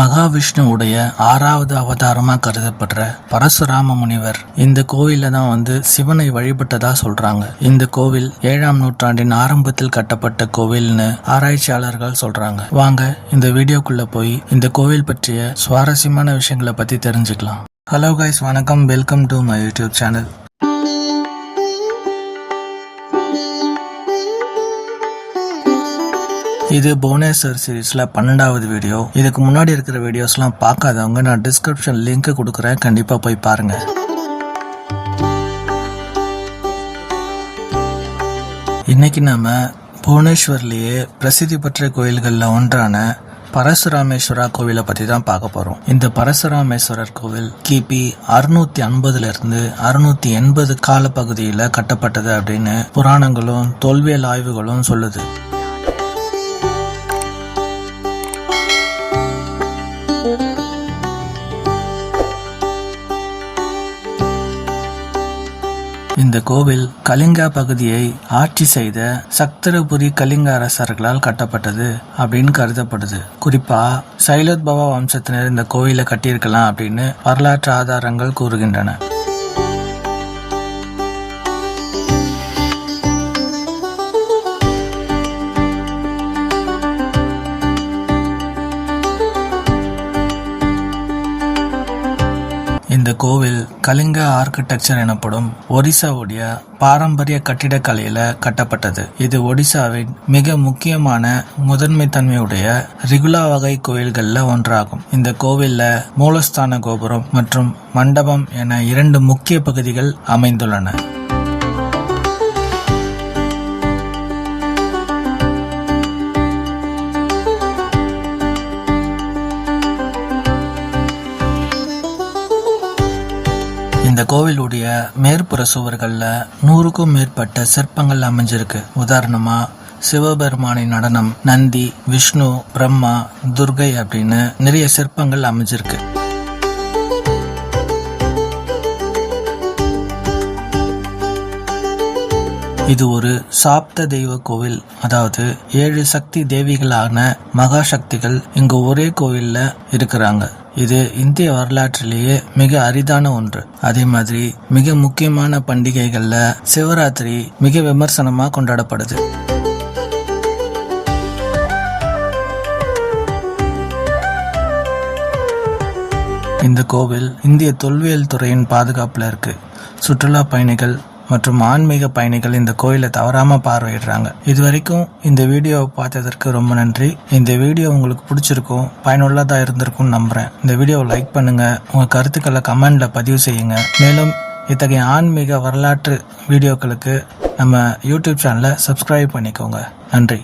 மகாவிஷ்ணுவுடைய ஆறாவது அவதாரமாக கருதப்படுற பரசுராம முனிவர் இந்த கோவில்ல தான் வந்து சிவனை வழிபட்டதாக சொல்கிறாங்க இந்த கோவில் ஏழாம் நூற்றாண்டின் ஆரம்பத்தில் கட்டப்பட்ட கோவில்னு ஆராய்ச்சியாளர்கள் சொல்கிறாங்க வாங்க இந்த வீடியோக்குள்ளே போய் இந்த கோவில் பற்றிய சுவாரஸ்யமான விஷயங்களை பற்றி தெரிஞ்சுக்கலாம். ஹலோ கைஸ் வணக்கம். Welcome to my YouTube channel இது புவனேஸ்வர் சீரீஸ்ல பன்னெண்டாவது வீடியோ இதுக்கு முன்னாடி இருக்கிற வீடியோஸ்லாம் பார்க்காதவங்க நான் டிஸ்கிரிப்ஷன் லிங்க் கொடுக்குறேன். கண்டிப்பா போய் பாருங்க. இன்னைக்கு நாம புவனேஸ்வர்லேயே பிரசித்தி பெற்ற கோயில்களில் ஒன்றான பரசுராமேஸ்வரா கோவிலை பத்தி தான் பார்க்க போறோம். இந்த பரசுராமேஸ்வரர் கோவில் கிபி அறுநூத்தி ஐம்பதுல இருந்து அறுநூத்தி எண்பது காலப்பகுதியில கட்டப்பட்டது அப்படின்னு புராணங்களும் தொல்வியல் ஆய்வுகளும் சொல்லுது. இந்த கோவில் கலிங்கா பகுதியை ஆட்சி செய்த சக்தரபுரி கலிங்க அரசர்களால் கட்டப்பட்டது அப்படின்னு கருதப்படுது. குறிப்பா சைலோத்பவா வம்சத்தினர் இந்த கோவிலை கட்டியிருக்கலாம் அப்படின்னு வரலாற்று ஆதாரங்கள் கூறுகின்றன. இந்த கோவில் கலிங்க ஆர்கிடெக்சர் எனப்படும் ஒடிசாவுடைய பாரம்பரிய கட்டிடக்கலையில கட்டப்பட்டது. இது ஒடிசாவின் மிக முக்கியமான முதன்மை தன்மையுடைய ரிகுலா வகை கோயில்கள்ல ஒன்றாகும். இந்த கோவில்ல மூலஸ்தான கோபுரம் மற்றும் மண்டபம் என இரண்டு முக்கிய பகுதிகள் அமைந்துள்ளன. இந்த கோவிலுடைய மேற்புற சுவர்களில் நூறுக்கும் மேற்பட்ட சிற்பங்கள் அமைஞ்சிருக்கு. உதாரணமா சிவபெருமானின் நடனம் நந்தி விஷ்ணு பிரம்மா துர்கை அப்படின்னு நிறைய சிற்பங்கள் அமைஞ்சிருக்கு. இது ஒரு சாப்த தெய்வ கோவில். அதாவது ஏழு சக்தி தேவிகளான மகா சக்திகள் இங்கு ஒரே கோவில்ல இருக்கிறாங்க. இது இந்திய வரலாற்றிலேயே மிக அரிதான ஒன்று. அதே மாதிரி மிக முக்கியமான பண்டிகைகள்ல சிவராத்திரி மிக விமர்சனமா கொண்டாடப்படுது. இந்த கோவில் இந்திய தொல்வியல் துறையின் பாதுகாப்புல இருக்கு. சுற்றுலா பயணிகள் மற்றும் ஆன்மீக பயணிகள் இந்த கோயிலை தவறாம பார்வையிடுறாங்க. இது வரைக்கும் இந்த வீடியோவை பார்த்ததற்கு ரொம்ப நன்றி. இந்த வீடியோ உங்களுக்கு பிடிச்சிருக்கும் பயனுள்ளதா இருந்திருக்கும் நம்புறேன். இந்த வீடியோவை லைக் பண்ணுங்க உங்க கருத்துக்களை கமெண்ட்ல பதிவு செய்யுங்க. மேலும் இத்தகைய ஆன்மீக வரலாற்று வீடியோக்களுக்கு நம்ம யூடியூப் சேனலை சப்ஸ்கிரைப் பண்ணிக்கோங்க. நன்றி.